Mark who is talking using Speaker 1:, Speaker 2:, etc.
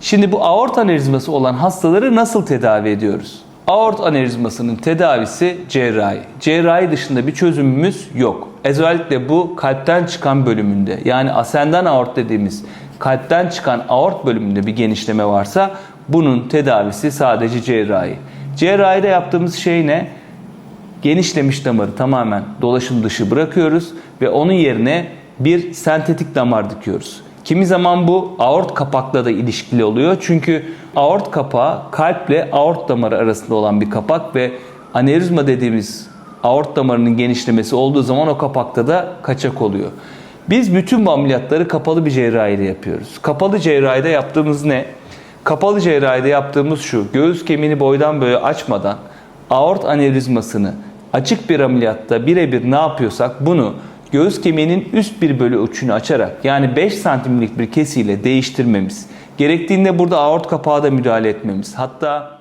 Speaker 1: Şimdi bu aort anevrizması olan hastaları nasıl tedavi ediyoruz? Aort anevrizmasının tedavisi cerrahi. Cerrahi dışında bir çözümümüz yok. Özellikle bu kalpten çıkan bölümünde yani ascendant aort dediğimiz kalpten çıkan aort bölümünde bir genişleme varsa bunun tedavisi sadece cerrahi. Cerrahide yaptığımız şey ne? genişlemiş damarı tamamen dolaşım dışı bırakıyoruz ve onun yerine bir sentetik damar dikiyoruz. Kimi zaman bu aort kapakla da ilişkili oluyor. Çünkü aort kapağı kalple aort damarı arasında olan bir kapak ve anevrizma dediğimiz aort damarının genişlemesi olduğu zaman o kapakta da kaçak oluyor. Biz bütün bu ameliyatları kapalı bir cerrahiyle yapıyoruz. Kapalı cerrahide yaptığımız ne? Kapalı cerrahide yaptığımız şu. Göğüs kemiğini boydan böyle açmadan aort anevrizmasını açık bir ameliyatta birebir ne yapıyorsak bunu göğüs kemiğinin üst bir bölü uçunu açarak yani 5 santimlik bir kesiyle değiştirmemiz. Gerektiğinde burada aort kapağı da müdahale etmemiz. Hatta